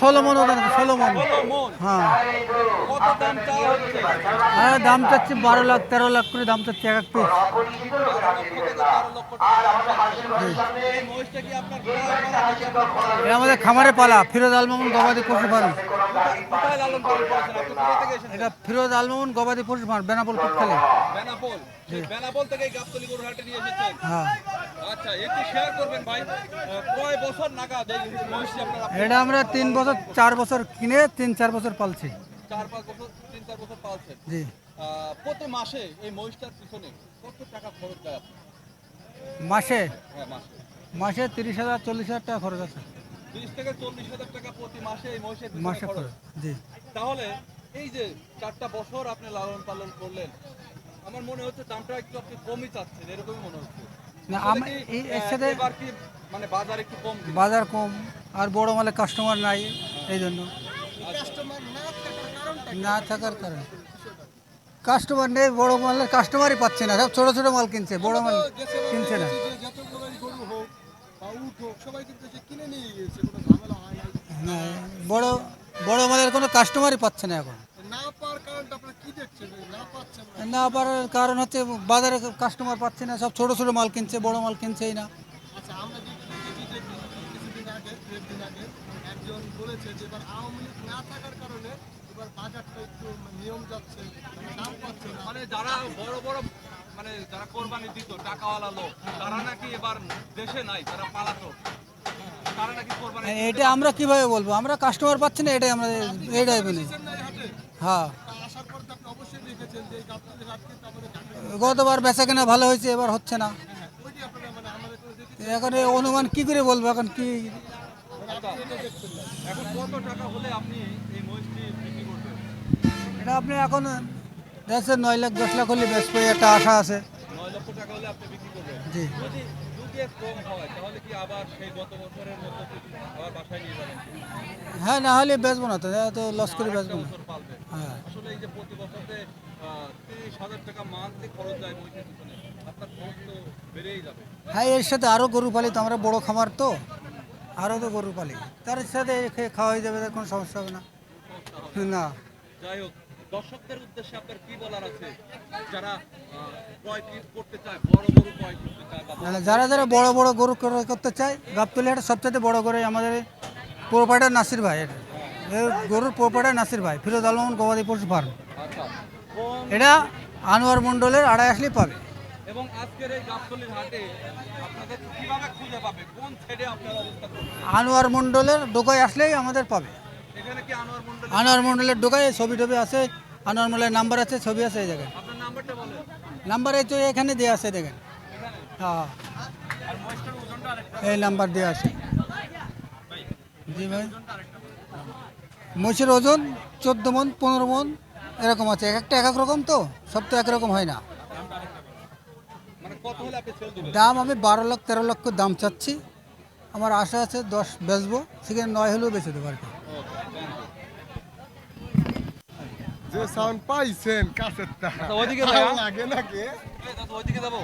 ষোলো মন ওজন ষোলো মন। ষোলো হ্যাঁ। দাম আর দাম চাচ্ছি বারো লাখ তেরো লাখ করে দাম চাচ্ছি এক এক পিস। আমাদের খামারে পালা ফিরোজ আলমামুন গবাদি পশু ফার্ম। এটা ফিরোজ আলমামুন গবাদি পশু ফার্ম বেনাপোল কুটখালি বেনাপোল বেনাপোল থেকে গাবতলী নিয়ে এসেছেন হ্যাঁ। আচ্ছা একটু শেয়ার করবেন ভাই কয় বছর নাগাদ এই মহিষটি আপনারা এটা আমরা তিন বছর চার বছর কিনে তিন চার বছর পালছি। চার পাঁচ বছর তিন চার বছর পালছেন? জি। প্রতি মাসে এই মহিষটার পিছনে কত টাকা খরচ যায় মাসে? হ্যাঁ মাসে। মাসে তিরিশ হাজার চল্লিশ হাজার টাকা খরচ আছে। তিরিশ থেকে চল্লিশ হাজার টাকা প্রতি মাসে এই মহিষের মাসে খরচ। জি। তাহলে এই যে চারটা বছর আপনি লালন পালন করলেন আমার মনে হচ্ছে দামটা একটু আপনি কমই চাচ্ছেন এরকমই মনে হচ্ছে। না আমি এই এর সাথে এবার কি মানে বাজার একটু কম বাজার কম আর বড় মালে কাস্টমার নাই এই জন্য। না থাকার কারণে। কাস্টমার নেই বড় মালের কাস্টমারই পাচ্ছে না সব ছোট ছোট মাল কিনছে বড় মাল কিনছে না। বড় বড় মালের কোনো কাস্টমারই পাচ্ছে না এখন। না পারার কারণ হচ্ছে বাজারে কাস্টমার পাচ্ছে না সব ছোট ছোট মাল কিনছে বড় মাল কিনছেই না। আচ্ছা আমরা যদি দেখি যে কিছুদিন আগে দেড় দিন আগে একজন বলেছে যে এবার আওয়ামী লীগ না থাকার কারণে এবার বাজারটা একটু নিয়ম যাচ্ছে মানে দাম পাচ্ছে না। মানে যারা বড় বড় মানে যারা কোরবানি দিত টাকাওয়ালা লোক তারা নাকি এবার দেশে নাই তারা পালাতো। তারা নাকি কোরবানি এটা আমরা কীভাবে বলব? আমরা কাস্টমার পাচ্ছি না এটাই আমরা এটাই বলি। হ্যাঁ। গতবার বেচা কেনা ভালো হয়েছে এবার হচ্ছে না। ওইটি আপনারা মানে এখন অনুমান কি করে বলব? এখন কি করবেন? এটা আপনি এখন দেখছেন নয় লাখ দশ লাখ হলে বেশ করে একটা আশা আছে। জি। হয় না হলে বেচবো না তো তো লস করে বেচবো না। হ্যাঁ। হ্যাঁ এর সাথে আরও গরু পালি তো আমরা বড় খামার তো আরও তো গরু পালি। তার সাথে খাওয়া হয়ে যাবে তার কোনো সমস্যা হবে না। না। যাই হোক দর্শকদের উদ্দেশ্যে আপনার কি বলার আছে? যারা ক্রয় করতে চায় বড় গরু ক্রয় করতে চায় মানে যারা যারা বড় বড় গরু ক্রয় করতে চায় গাবতলি হাটে সবচেয়ে বড় করে আমাদের প্রোপাইটার নাসির ভাই। এটা গরুর প্রোপাইটার নাসির ভাই ফিরোজ আলমন গবাদি পশু ফার্ম। আচ্ছা। এটা আনোয়ার মণ্ডলের আড়াই আসলেই পাবে। এবং আজকের এই গাবতলির হাটে আপনাদের কীভাবে খুঁজে পাবে? কোন ছেড়ে আপনারা আনোয়ার মণ্ডলের ডোকায় আসলেই আমাদের পাবে। আনোয়ার মন্ডল আনোয়ার মণ্ডলের ডোকায় ছবি টবি আছে আনোয়ার মণ্ডলের নাম্বার আছে ছবি আছে এই জায়গায়। নাম্বার এই তো এখানে দেওয়া আছে দেখেন। হ্যাঁ। এই নাম্বার দেওয়া আছে। জি ভাই। মহিষের ওজন চোদ্দ মন পনেরো মন এরকম আছে। এক একটা এক এক রকম তো সব তো একরকম হয় না। মানে দাম আমি বারো লাখ তেরো লক্ষ দাম চাচ্ছি। আমার আশা আছে দশ বেচবো সেখানে নয় হলেও বেঁচে দেবো আর কি। যে সাউন্ড পাইছেন কাছেরটা। ওইদিকে ভাইয়া। লাগে নাকি? ওইদিকে যাব।